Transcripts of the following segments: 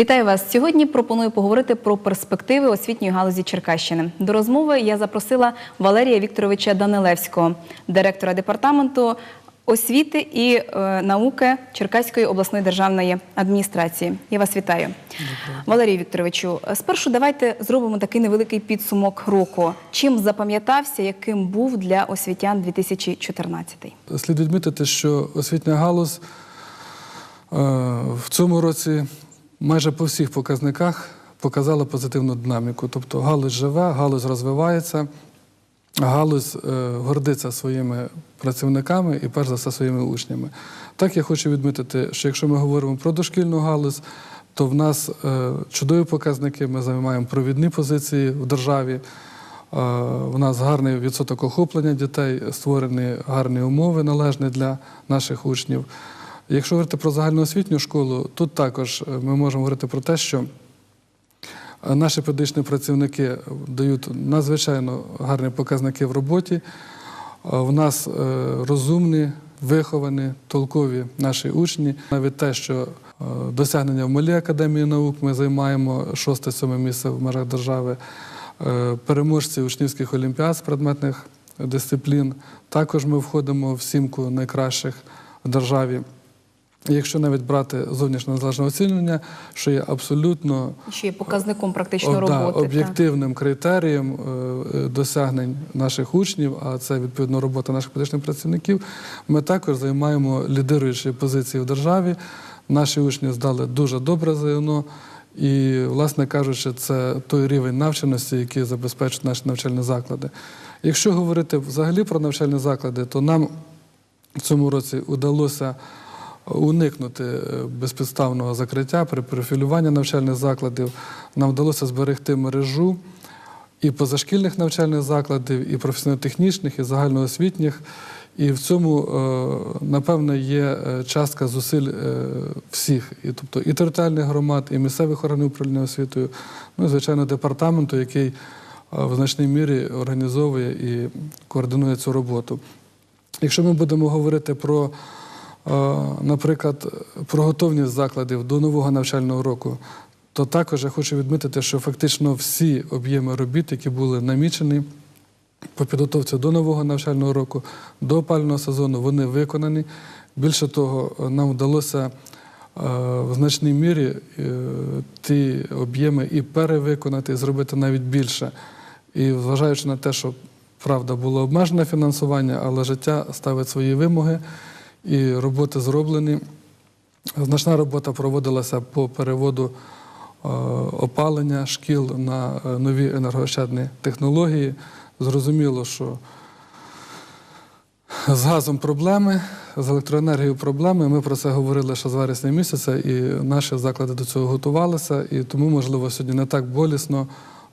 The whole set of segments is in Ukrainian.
Вітаю вас. Сьогодні пропоную поговорити про перспективи освітньої галузі Черкащини. До розмови я запросила Валерія Вікторовича Данилевського, директора департаменту освіти і е, науки Черкаської обласної державної адміністрації. Я вас вітаю. Валерію Вікторовичу, спершу давайте зробимо такий невеликий підсумок року. Чим запам'ятався, яким був для освітян 2014? Слід відмітити, що освітня галузь е, в цьому році майже по всіх показниках показала позитивну динаміку. Тобто галузь живе, галузь розвивається, галузь е, гордиться своїми працівниками і, перш за все, своїми учнями. Так я хочу відмітити, що якщо ми говоримо про дошкільну галузь, то в нас е, чудові показники, ми займаємо провідні позиції в державі. Е, В нас гарний відсоток охоплення дітей, створені гарні умови належні для наших учнів. Якщо говорити про загальноосвітню школу, тут також е, ми можемо говорити про те, що е, наші педагогічні працівники дають надзвичайно гарні показники в роботі. Е, В нас розумні, виховані, толкові наші учні. Навіть те, що досягнення в Малій академії наук ми займаємо шосте-сьоме місце в межах держави. Переможці учнівських олімпіад з предметних дисциплін. Також ми входимо в сімку найкращих в державі. Якщо навіть брати зовнішнє незалежне оцінювання, що є абсолютно Що є показником практично о, роботи? об'єктивним критерієм е, досягнень наших учнів, а це відповідно робота наших педагогічних працівників, ми також займаємо лідируючі позиції в державі. Наші учні здали дуже добре ЗНО. І, власне кажучи, це той рівень навченості, який забезпечують наші навчальні заклади. Якщо говорити взагалі про навчальні заклади, то нам в цьому році удалося уникнути е, безпідставного закриття при профілюванні навчальних закладів. Нам вдалося зберегти мережу і позашкільних навчальних закладів, і професійно-технічних, і загальноосвітніх. І в цьому, е, напевно, є е, частка зусиль всіх, тобто і територіальних громад, і місцевих органів управління освітою, ну і, звичайно, департаменту, який в значній мірі організовує і координує цю роботу. Якщо ми будемо говорити про, наприклад, про готовність закладів до нового навчального року, то також я хочу відмітити, що фактично всі об'єми робіт, які були намічені по підготовці до нового навчального року, до опального сезону, вони виконані. Більше того, нам вдалося е, в значній мірі е, ті об'єми і перевиконати, і зробити навіть більше. І зважаючи на те, що правда було обмежене фінансування, але життя ставить свої вимоги, і роботи зроблені. Значна робота проводилася по переводу е, опалення шкіл на е, нові енергоощадні технології. Зрозуміло, що з газом проблеми, з електроенергією проблеми. Ми про це говорили ще з вересня місяця, і наші заклади до цього готувалися. І тому, можливо, сьогодні не так болісно.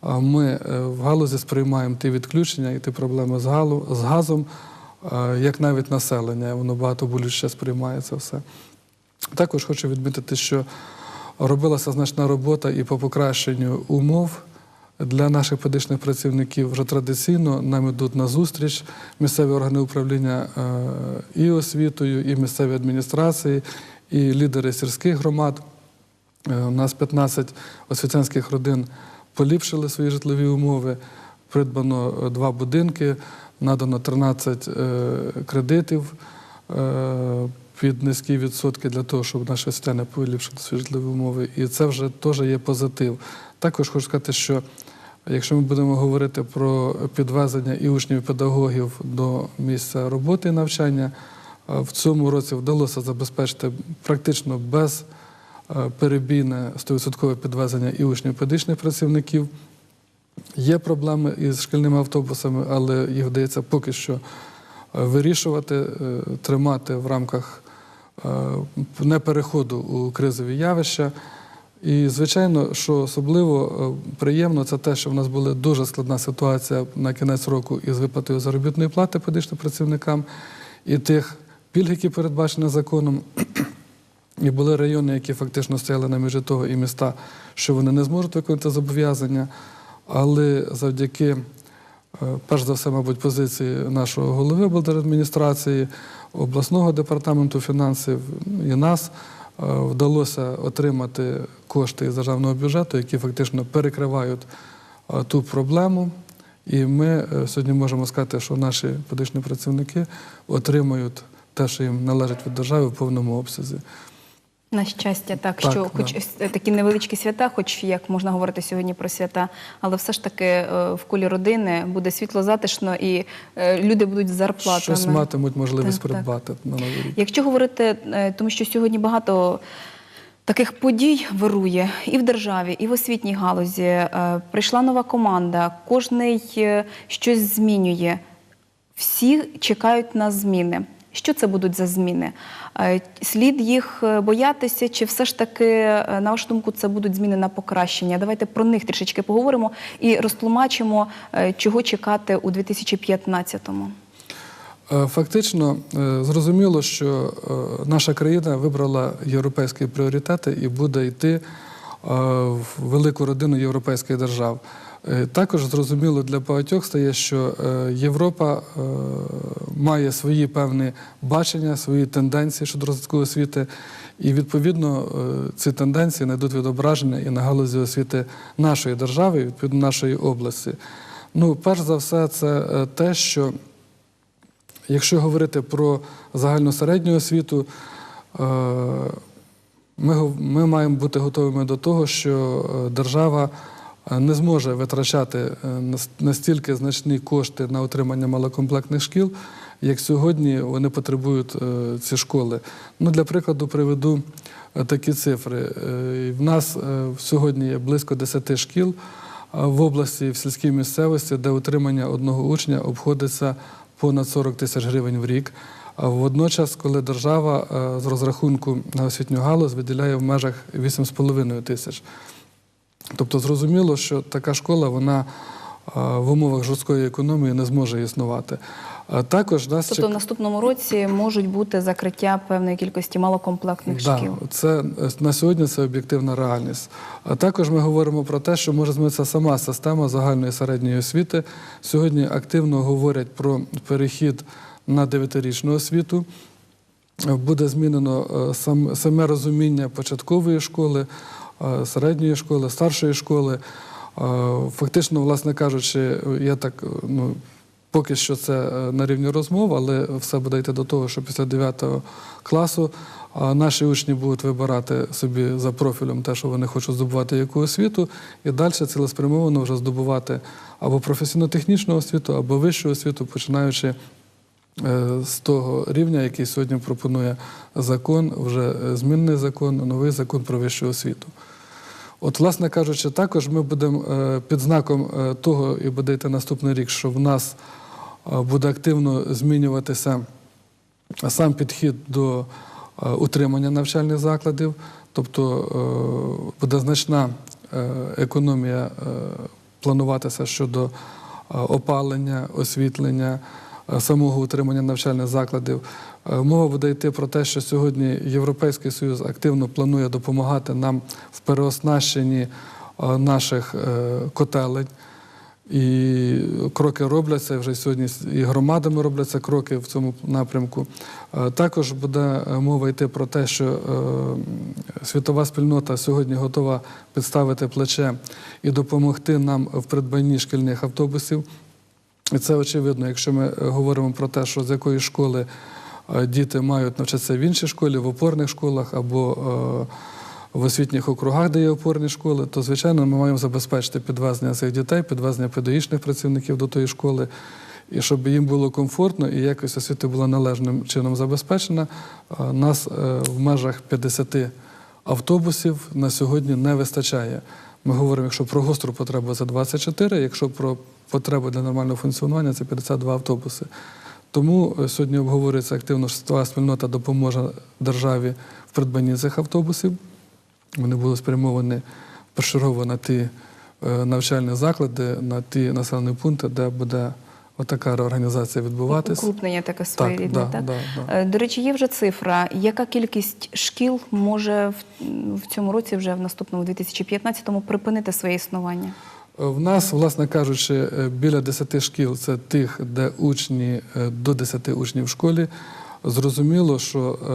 Ми е, в галузі сприймаємо ті відключення і ті проблеми з, газом, як навіть населення. Воно багато болюче сприймає це все. Також хочу відмітити, що робилася значна робота і по покращенню умов для наших педагогічних працівників. Вже традиційно нам ідуть на зустріч місцеві органи управління е, і освітою, і місцеві адміністрації, і лідери сільських громад. Е, У нас 15 освітянських родин поліпшили свої житлові умови. Придбано е, два будинки, надано 13 е, кредитів е, під низькі відсотки для того, щоб наші освітяни поліпшили свої житлові умови. І це вже теж є позитив. Також хочу сказати, що якщо ми будемо говорити про підвезення і учнів, і педагогів до місця роботи і навчання, е, в цьому році вдалося забезпечити практично без е, перебійне 100% підвезення і учнів педагогічних працівників. Є проблеми із шкільними автобусами, але їх вдається поки що е, вирішувати, е, тримати в рамках е, не переходу у кризові явища. І, звичайно, що особливо приємно, це те, що в нас була дуже складна ситуація на кінець року із виплатою заробітної плати педагогічним працівникам і тих пільг, які передбачені законом. І були райони, які фактично стояли на межі того і міста, що вони не зможуть виконати зобов'язання. Але завдяки, е, перш за все, мабуть, позиції нашого голови облдержадміністрації, обласного департаменту фінансів і нас, вдалося отримати кошти із державного бюджету, які фактично перекривають е, ту проблему. І ми е, сьогодні можемо сказати, що наші педагогічні працівники отримують те, що їм належить від держави в повному обсязі. На щастя, так, Так, що да. хоч такі невеличкі свята, хоч як можна говорити сьогодні про свята, але все ж таки е, в колі родини буде світло затишно і е, люди будуть з зарплатами. Щось матимуть можливість Так, так. придбати на новий рік. Якщо говорити, е, тому що сьогодні багато таких подій вирує і в державі, і в освітній галузі. Е, Прийшла нова команда, кожний е, щось змінює. Всі чекають на зміни. Що це будуть за зміни? Е, Слід їх е, боятися, чи все ж таки, е, на вашу думку, це будуть зміни на покращення? Давайте про них трішечки поговоримо і розтлумачимо, чого чекати у 2015-му. Е, Фактично зрозуміло, що наша країна вибрала європейські пріоритети і буде йти в велику родину європейських держав. Також зрозуміло для багатьох стає, що Європа має свої певні бачення, свої тенденції щодо розвитку освіти, і відповідно е, ці тенденції знайдуть відображення і на галузі освіти нашої держави, відповідно нашої області. Ну, перш за все, це е, те, що Якщо говорити про загальну середню освіту, е, ми, ми маємо бути готовими до того, що держава не зможе витрачати настільки значні кошти на утримання малокомплектних шкіл, як сьогодні вони потребують е, ці школи. Ну, для прикладу, приведу е, такі цифри. Е, В нас сьогодні є близько 10 шкіл в області, в сільській місцевості, де утримання одного учня обходиться понад 40 тисяч гривень в рік. Водночас, коли держава з розрахунку на освітню галузь виділяє в межах 8,5 тисяч. Тобто зрозуміло, що така школа вона в умовах жорсткої економії не зможе існувати. Також нас Тобто в наступному році можуть бути закриття певної кількості малокомплектних Да, шкіл. це е, на сьогодні це об'єктивна реальність. А також ми говоримо про те, що може змінитися сама система загальної середньої освіти. Сьогодні активно говорять про перехід на дев'ятирічну освіту. Буде змінено е, сам, саме розуміння початкової школи, е, середньої школи, старшої школи. Фактично, власне кажучи, я так ну, поки що це е, на рівні розмов, але все буде йти до того, що після 9 класу наші учні будуть вибирати собі за профілем те, що вони хочуть здобувати яку освіту, і далі цілеспрямовано вже здобувати або професійно-технічну освіту, або вищу освіту, починаючи е, з того рівня, який сьогодні пропонує закон, вже е, змінний закон, новий закон про вищу освіту. От, власне кажучи, також ми будемо е, під знаком е, того, і буде йти наступний рік, що в нас е, буде активно змінюватися сам підхід до утримання навчальних закладів, тобто буде значна економія плануватися щодо опалення, освітлення, самого утримання навчальних закладів. Е, Мова буде йти про те, що сьогодні Європейський Союз активно планує допомагати нам в переоснащенні е, наших е, котелень. І кроки робляться вже сьогодні і громадами робляться кроки в цьому напрямку. Е, Також буде е, мова йти про те, що е, світова спільнота сьогодні готова підставити плече і допомогти нам в придбанні шкільних автобусів. І це очевидно, якщо ми е, говоримо про те, що з якої школи е, діти мають навчатися в іншій школі, в опорних школах або е, в освітніх округах, де є опорні школи, то звичайно ми маємо забезпечити підвезення цих дітей, підвезення педагогічних працівників до тої школи. І щоб їм було комфортно і якість освіти була належним чином забезпечена, нас в межах 50 автобусів на сьогодні не вистачає. Ми говоримо, якщо про гостру потребу це 24, якщо про потребу для нормального функціонування це 52 автобуси. Тому е, сьогодні обговорюється активно, що світова спільнота допоможе державі в придбанні цих автобусів. Вони будуть спрямовані першочергово на ті е, навчальні заклади, на ті населені пункти, де буде отака реорганізація відбуватись. Укрупнення таке своєрідне, да, так? да, да. Е, До речі, є вже цифра. Яка кількість шкіл може в, в цьому році, вже в наступному 2015-му, припинити своє існування? В нас, власне кажучи, е, біля 10 шкіл це тих, де учні е, до 10 учнів в школі. Зрозуміло, що е,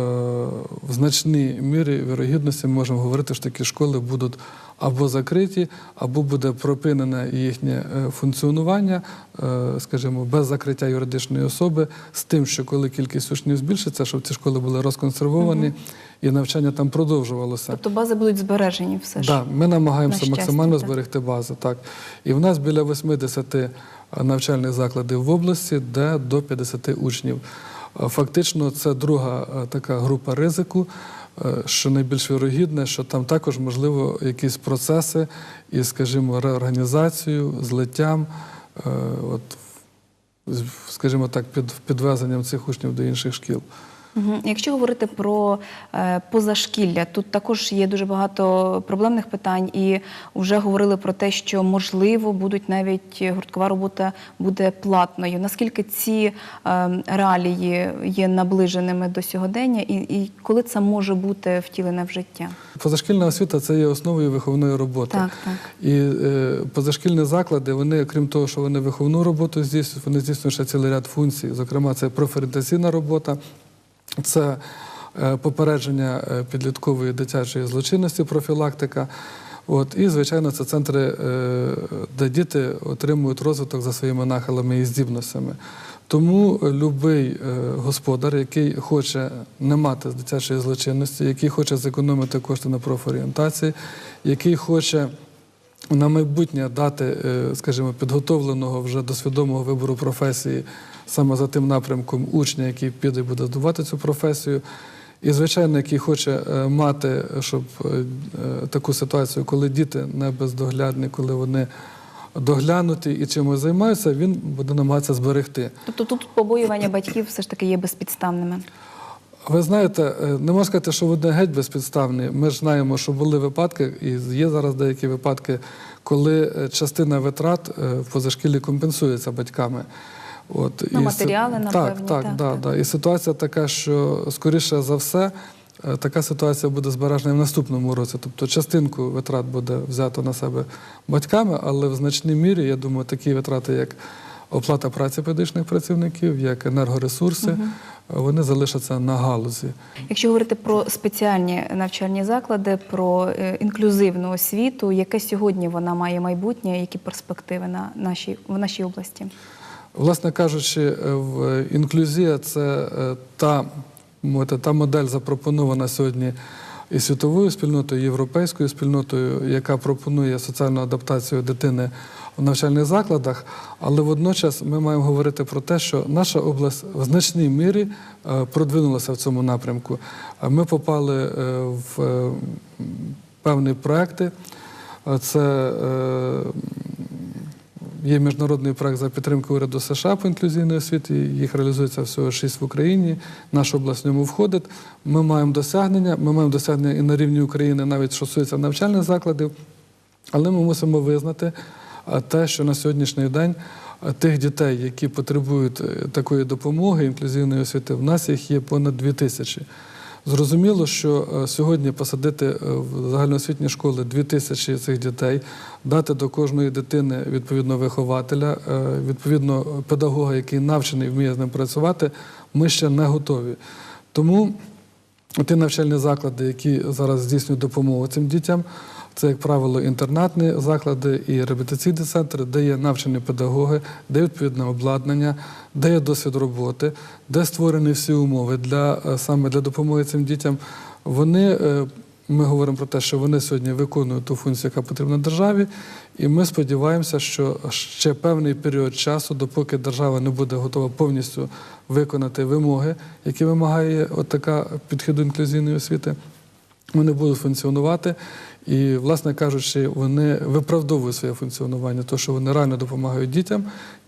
в значній мірі вірогідності ми можемо говорити, що такі школи будуть або закриті, або буде припинене їхнє е, функціонування, е, скажімо, без закриття юридичної особи, з тим, що коли кількість учнів збільшиться, щоб ці школи були розконсервовані і навчання там продовжувалося. Тобто бази будуть збережені все ж. Да, ми намагаємося На максимально так. зберегти бази. Так. І в нас біля 80 навчальних закладів в області, де до 50 учнів. Е, Фактично, це друга е, така група ризику, е, що найбільш вірогідне, що там також можливо якісь процеси із, скажімо, реорганізацією, злиттям, е, скажімо так, під підвезенням цих учнів до інших шкіл. Якщо говорити про е, позашкілля, тут також є дуже багато проблемних питань, і вже говорили про те, що можливо будуть навіть гурткова робота буде платною. Наскільки ці е, реалії є наближеними до сьогодення, і, і коли це може бути втілене в життя? Позашкільна освіта це є основою виховної роботи. Так, так. І е, позашкільні заклади, вони, крім того, що вони виховну роботу здійснюють, вони здійснюють ще цілий ряд функцій. Зокрема, це профорієнтаційна робота, це е, попередження е, підліткової дитячої злочинності, профілактика. От, і, звичайно, це центри, е, де діти отримують розвиток за своїми нахилами і здібностями. Тому будь-який господар, який хоче не мати дитячої злочинності, який хоче зекономити кошти на профорієнтації, який хоче на майбутнє дати, скажімо, підготовленого вже до свідомого вибору професії саме за тим напрямком учня, який піде і буде здобувати цю професію. І, звичайно, який хоче е, мати, щоб е, е, таку ситуацію, коли діти не бездоглядні, коли вони доглянуті і чимось займаються, він буде намагатися зберегти. Тобто тут побоювання батьків все ж таки є безпідставними. Ви знаєте, не можна сказати, що вони геть безпідставні. Ми ж знаємо, що були випадки, і є зараз деякі випадки, коли частина витрат в позашкіллі компенсується батьками. От, На і матеріали, напевні, Так, так, так, да, так. Да. І ситуація така, що скоріше за все. е, Така ситуація буде збережена і в наступному році. Тобто частинку витрат буде взято на себе батьками, але в значній мірі, я думаю, такі витрати, як оплата праці педагогічних працівників, як енергоресурси, вони залишаться на галузі. Якщо говорити про спеціальні навчальні заклади, про е, інклюзивну освіту, яке сьогодні вона має майбутнє, які перспективи на нашій в нашій області? Власне кажучи, е, інклюзія це е, та, та модель запропонована сьогодні і світовою спільнотою, і європейською спільнотою, яка пропонує соціальну адаптацію дитини в навчальних закладах. Але водночас ми маємо говорити про те, що наша область в значній мірі е, продвинулася в цьому напрямку. Ми попали в певні проекти. Це Є міжнародний проект за підтримки уряду США по інклюзивній освіті. Їх реалізується всього шість в Україні. Наша область в ньому входить. Ми маємо досягнення. Ми маємо досягнення і на рівні України, навіть що стосується навчальних закладів. Але ми мусимо визнати те, що на сьогоднішній день тих дітей, які потребують е, такої допомоги, інклюзивної освіти, в нас їх є понад дві тисячі. Зрозуміло, що е, сьогодні посадити е, в загальноосвітні школи дві тисячі цих дітей, дати до кожної дитини відповідно вихователя, е, відповідно педагога, який навчений вміє з ним працювати, ми ще не готові. Тому ті навчальні заклади, які зараз здійснюють допомогу цим дітям, це, як правило, інтернатні заклади і реабілітаційні центри, де є навчені педагоги, де відповідне обладнання, де є досвід роботи, де створені всі умови для е, саме для допомоги цим дітям. Вони е, ми говоримо про те, що вони сьогодні виконують ту функцію, яка потрібна державі, і ми сподіваємося, що ще певний період часу, допоки держава не буде готова повністю виконати вимоги, які вимагає от така підхід до інклюзивної освіти, вони будуть функціонувати. І, власне кажучи, вони виправдовують своє функціонування, тому що вони реально допомагають дітям.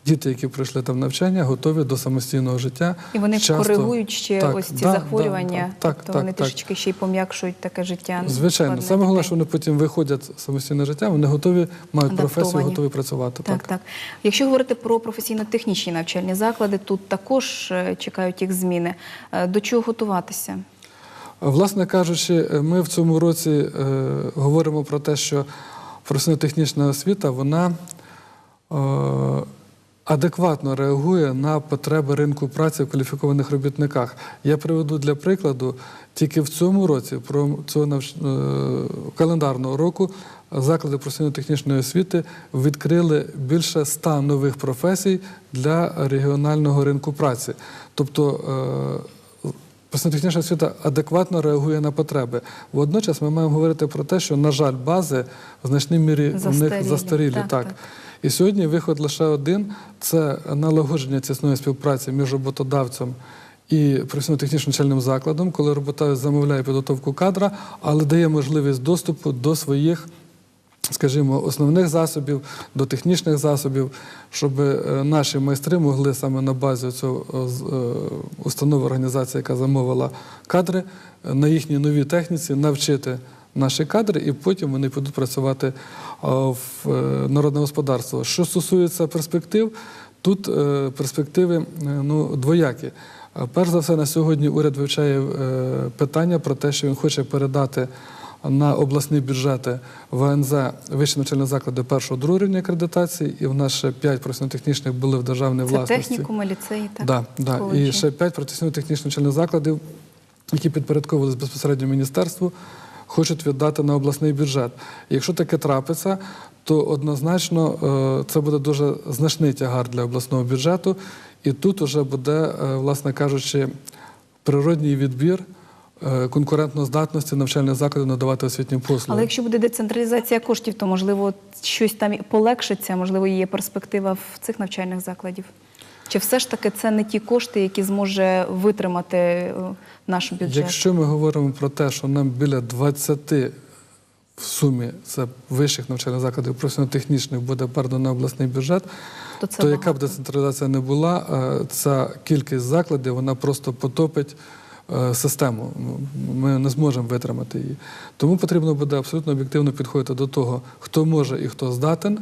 Діти, які пройшли там навчання, готові до самостійного життя. І вони Часто- коригують ще Так, ось ці да, захворювання, да, так, тобто так, вони так. трішечки ще й пом'якшують таке життя. Звичайно, саме головне, що вони потім виходять в самостійне життя, вони готові, мають професію, готові працювати. Так, так. Якщо говорити про професійно-технічні навчальні заклади, тут також е, чекають їх зміни. Е, До чого готуватися? Власне кажучи, ми в цьому році е, говоримо про те, що професійно-технічна освіта вона е, адекватно реагує на потреби ринку праці в кваліфікованих робітниках. Я приведу для прикладу, тільки в цьому році, про цього навч... е, календарного року, заклади професійно-технічної освіти відкрили більше ста нових професій для регіонального ринку праці. Тобто е, професійно-технічна освіта адекватно реагує на потреби. Водночас ми маємо говорити про те, що, на жаль, бази в значній мірі в них застарілі. Так, так. так. І сьогодні виход лише один це налагодження тісної співпраці між роботодавцем і професійно-технічним навчальним закладом, коли роботодавець замовляє підготовку кадра, але дає можливість доступу до своїх. Скажімо, основних засобів до технічних засобів, щоб е, наші майстри могли саме на базі цього е, е, установи організації, яка замовила кадри, на їхній новій техніці навчити наші кадри, і потім вони підуть працювати в народне господарство. Що стосується перспектив, тут перспективи ну, двоякі. Перш за все, на сьогодні уряд вивчає питання про те, що він хоче передати на обласні бюджети ВНЗ вищі навчальні заклади першого другого рівня акредитації, і в нас ще п'ять професійно-технічних були в державній Це власності. технікуми, ліцеї, так? Да, да. І ще п'ять професійно-технічних навчальних закладів, які підпорядковувалися безпосередньо міністерству, хочуть віддати на обласний бюджет. І якщо таке трапиться, то однозначно е, це буде дуже значний тягар для обласного бюджету, і тут вже буде, е, власне кажучи, природній відбір конкурентноздатності навчальних закладів надавати освітні послуги. Але якщо буде децентралізація коштів, то можливо щось там полегшиться, можливо, є перспектива в цих навчальних закладів. Чи все ж таки це не ті кошти, які зможе витримати е, наш бюджет? Якщо ми говоримо про те, що нам біля 20 в сумі це вищих навчальних закладів професійно-технічних буде передано на обласний бюджет, То це то яка б децентралізація не була, е, ця кількість закладів вона просто потопить е, систему. Ну, Ми не зможемо витримати її. Тому потрібно буде абсолютно об'єктивно підходити до того, хто може і хто здатен.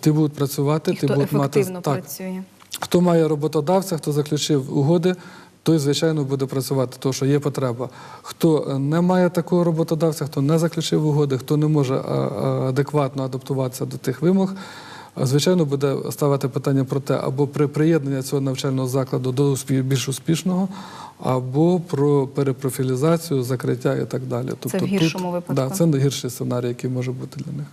Ті будуть працювати, І ті хто будуть мати ефективно так, працює? Хто має роботодавця, хто заключив угоди, той, звичайно, буде працювати, тому що є потреба. Хто е, не має такого роботодавця, хто не заключив угоди, хто не може а, адекватно адаптуватися до тих вимог, звичайно, буде ставити питання про те, або при приєднанні цього навчального закладу до більш успішного, або про перепрофілізацію, закриття і так далі. Тобто в гіршому випадку. Да, це найгірший сценарій, який може бути для них.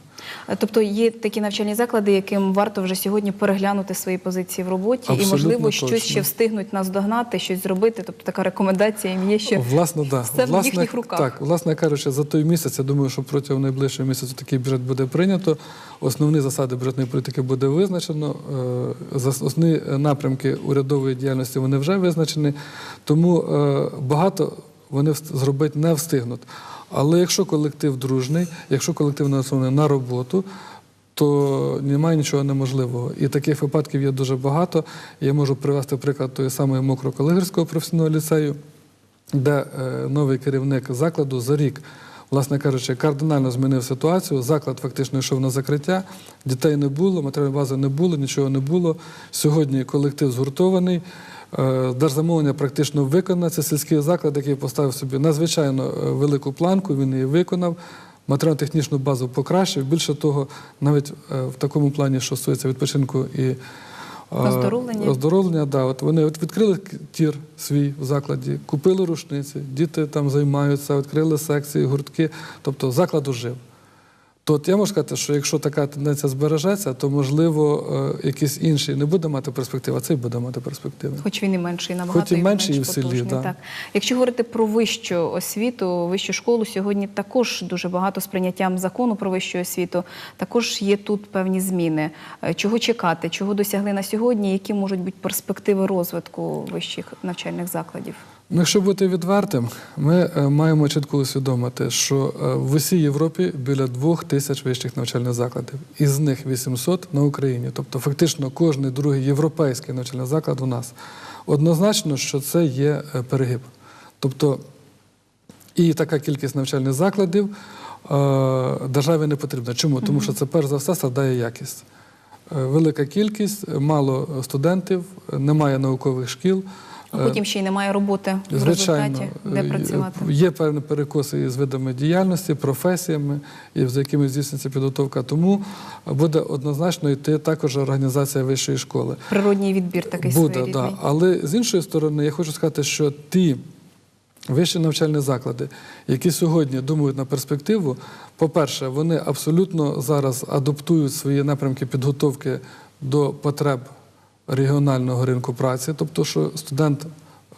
Е, Тобто є такі навчальні заклади, яким варто вже сьогодні переглянути свої позиції в роботі, і Абсолютно можливо щось точно. ще встигнуть наздогнати, щось зробити. Тобто така рекомендація їм є, що Власне, да. все в їхніх руках. Так, власне кажучи, за той місяць, я думаю, що протягом найближчого місяця такий бюджет буде прийнято. Основні засади бюджетної політики буде визначено. е, Основні напрямки урядової діяльності вони вже визначені. Тому е, багато вони зробити не встигнуть. Але якщо колектив дружний, якщо колектив налаштований на роботу, то немає нічого неможливого. І таких випадків є дуже багато. Я можу привести приклад тої самої Мокро-Калигірського професійного ліцею, де е, новий керівник закладу за рік, власне кажучи, кардинально змінив ситуацію. Заклад фактично йшов на закриття, дітей не було, матеріальної бази не було, нічого не було. Сьогодні колектив згуртований. Е, Держзамовлення практично виконане. Це сільський заклад, який поставив собі надзвичайно е, велику планку, він її виконав. Матеріально-технічну базу покращив. Більше того, навіть е, в такому плані, що стосується відпочинку і Оздоровлення. оздоровлення, да, от вони от відкрили тір свій в закладі, купили рушниці, діти там займаються, відкрили секції, гуртки. Тобто заклад ожив. То от я можу сказати, що якщо така тенденція збережеться, то можливо е, якийсь інший не буде мати перспективи, а цей буде мати перспективи. Хоч він і менший, набагато Хоч і менший, і в селі, да. так. Якщо говорити про вищу освіту, вищу школу, сьогодні також дуже багато з прийняттям закону про вищу освіту. Також є тут певні зміни. Е, Чого чекати, чого досягли на сьогодні, які можуть бути перспективи розвитку вищих навчальних закладів? Ну, якщо бути відвертим, ми е, маємо чітко усвідомити, що е, в усій Європі біля двох тисяч вищих навчальних закладів, із них 800 на Україні. Тобто, фактично, кожний другий європейський навчальний заклад у нас. Однозначно, що це є е, перегиб. Тобто, і така кількість навчальних закладів державі не потрібна. Чому? Тому що це перш за все страдає якість. Велика кількість, мало студентів, немає наукових шкіл. А потім ще й немає роботи в результаті, де працювати. Є певні перекоси із видами діяльності, професіями, і за якими здійснюється підготовка. Тому буде однозначно йти також організація вищої школи. Природній відбір такий Буде, своєрідний. да. Але з іншої сторони, я хочу сказати, що ті вищі навчальні заклади, які сьогодні думають на перспективу, по-перше, вони абсолютно зараз адаптують свої напрямки підготовки до потреб регіонального ринку праці, тобто, що студент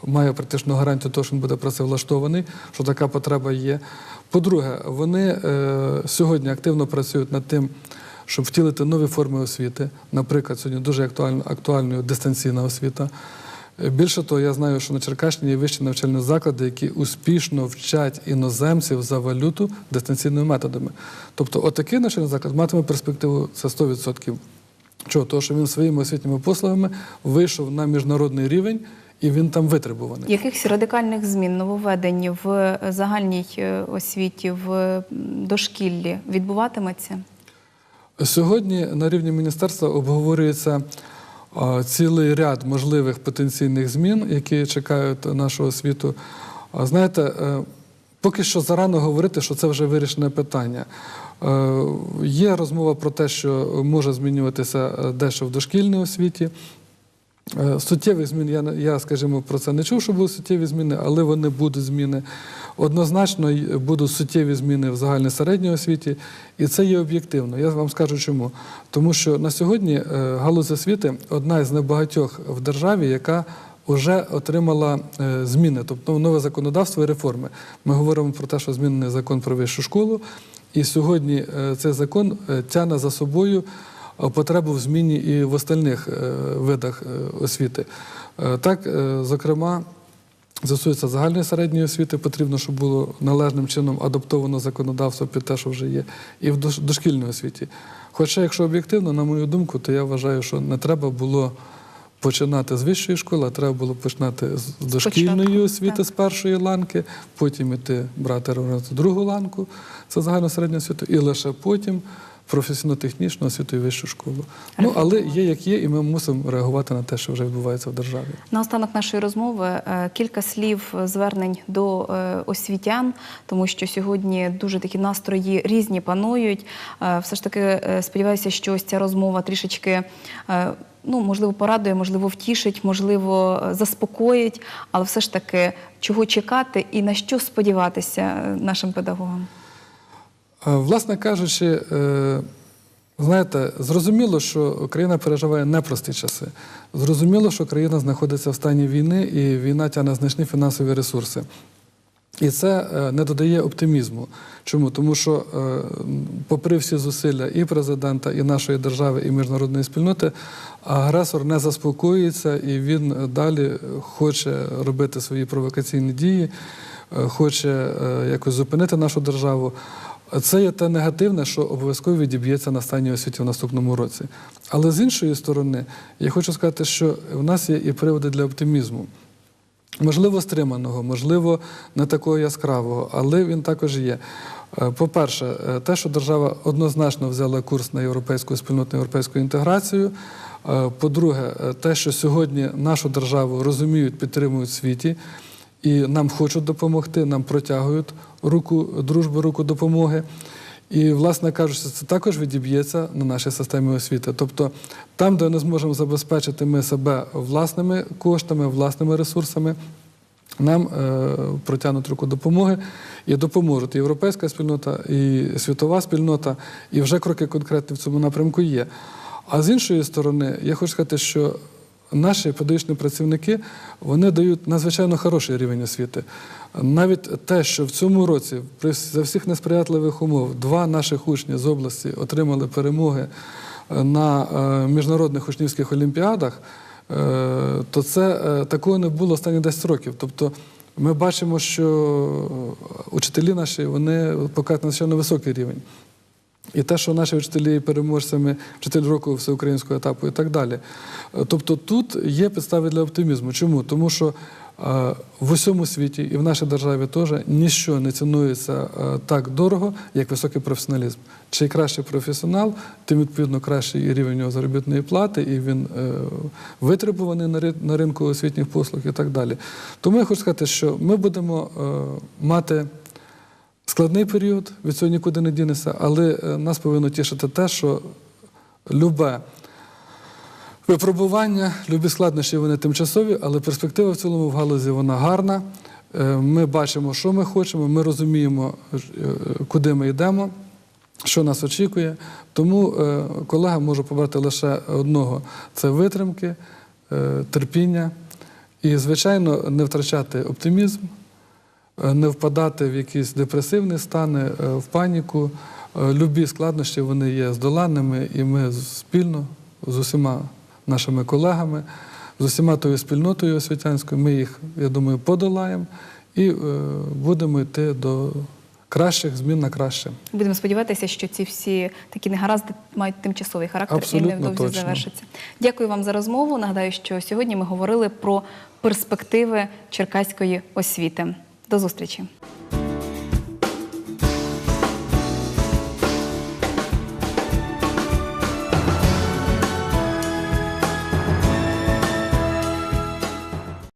має практично гарантію того, що він буде працевлаштований, що така потреба є. По-друге, вони е, сьогодні активно працюють над тим, щоб втілити нові форми освіти. Наприклад, сьогодні дуже актуально, актуальною дистанційна освіта. Більше того, я знаю, що на Черкащині є вищі навчальні заклади, які успішно вчать іноземців за валюту дистанційними методами. Тобто, отакий навчальний заклад матиме перспективу це 100%. Чого? Тому що він своїми освітніми послугами вийшов на міжнародний рівень і він там витребуваний. Якихось радикальних змін, нововведень в е, загальній е, освіті, в дошкіллі відбуватиметься? Сьогодні на рівні міністерства обговорюється цілий ряд можливих потенційних змін, які чекають нашу освіту. Знаєте, е, поки що зарано говорити, що це вже вирішене питання. Е, Є розмова про те, що може змінюватися е, дещо в дошкільній освіті. Е, Суттєвих змін я, я, скажімо, про це не чув, що будуть суттєві зміни, але вони будуть зміни. Однозначно будуть суттєві зміни в загальній середній освіті, і це є об'єктивно. Я вам скажу чому. Тому що на сьогодні е, галузь освіти одна із небагатьох в державі, яка вже отримала е, зміни, тобто нове законодавство і реформи. Ми говоримо про те, що змінений закон про вищу школу, і сьогодні е, цей закон е, тягне за собою потребу в зміні і в остальних видах освіти. Так, зокрема, стосується загальної середньої освіти, потрібно, щоб було належним чином адаптовано законодавство під те, що вже є, і в дош- дошкільній освіті. Хоча, якщо об'єктивно, на мою думку, то я вважаю, що не треба було починати з вищої школи, а треба було починати з дошкільної Спочатку, освіти так. з першої ланки, потім іти брати другу ланку, це загальну середню освіту, і лише потім професійно-технічну освіту і вищу школу. Ну, але є як є, і ми мусимо реагувати на те, що вже відбувається в державі. Наостанок нашої розмови е, кілька слів е, звернень до е, освітян, тому що сьогодні дуже такі настрої різні панують. Все ж таки сподіваюся, що ось ця розмова трішечки. Ну, можливо, порадує, можливо, втішить, можливо, е, заспокоїть, але все ж таки, чого чекати і на що сподіватися е, нашим педагогам? Е, Власне кажучи, знаєте, зрозуміло, що країна переживає непрості часи. Зрозуміло, що країна знаходиться в стані війни, і війна тягне значні фінансові ресурси. І це е, не додає оптимізму. Чому? Тому що, е, попри всі зусилля і президента, і нашої держави, і міжнародної спільноти, агресор не заспокоюється і він далі хоче робити свої провокаційні дії, е, хоче е, якось зупинити нашу державу. Це є те негативне, що обов'язково відіб'ється на стані освіті в наступному році. Але з іншої сторони, я хочу сказати, що в нас є і приводи для оптимізму. Можливо, стриманого, можливо, не такого яскравого, але він також є. Е, По-перше, е, те, що держава однозначно взяла курс на європейську спільноту, європейську інтеграцію. Е, По-друге, те, що сьогодні нашу державу розуміють, підтримують в світі, і нам хочуть допомогти, нам протягують руку дружби, руку допомоги. І, власне кажучи, це також відіб'ється на нашій системі освіти. Тобто, там, де не зможемо забезпечити ми себе власними коштами, власними ресурсами, нам е, протягнуть руку допомоги і допоможуть і європейська спільнота, і світова спільнота, і вже кроки конкретні в цьому напрямку є. А з іншої сторони, я хочу сказати, що наші педагогічні працівники вони дають надзвичайно хороший рівень освіти. Навіть те, що в цьому році за всіх несприятливих умов два наших учні з області отримали перемоги е, на е, міжнародних учнівських олімпіадах, е, то це такого не було останні 10 років. Тобто ми бачимо, що учителі наші вони показують надзвичайно високий рівень. І те, що наші вчителі є переможцями вчитель року всеукраїнського етапу і так далі. Е, Тобто тут є підстави для оптимізму. Чому? Тому що е, в усьому світі і в нашій державі теж ніщо не цінується е, так дорого, як високий професіоналізм. Чим кращий професіонал, тим відповідно кращий рівень його заробітної плати, і він витребуваний на ринку освітніх послуг і так далі. Тому я хочу сказати, що ми будемо мати. Складний період, від цього нікуди не дінеться, але е, нас повинно тішити те, що любе випробування, любі складнощі вони тимчасові, але перспектива в цілому в галузі вона гарна. Е, Ми бачимо, що ми хочемо, ми розуміємо, е, куди ми йдемо, що нас очікує. Тому колега може побрати лише одного: це витримки, терпіння і, звичайно, не втрачати оптимізм не впадати в якісь депресивні стани, е, в паніку. Е, Любі складнощі вони є здоланними, і ми спільно з усіма нашими колегами, з усіма тою спільнотою освітянською, ми їх, я думаю, подолаємо і е, будемо йти до кращих змін на краще. Будемо сподіватися, що ці всі такі негаразди мають тимчасовий характер Абсолютно і невдовзі точно. завершаться. Дякую вам за розмову. Нагадаю, що сьогодні ми говорили про перспективи черкаської освіти. До зустрічі.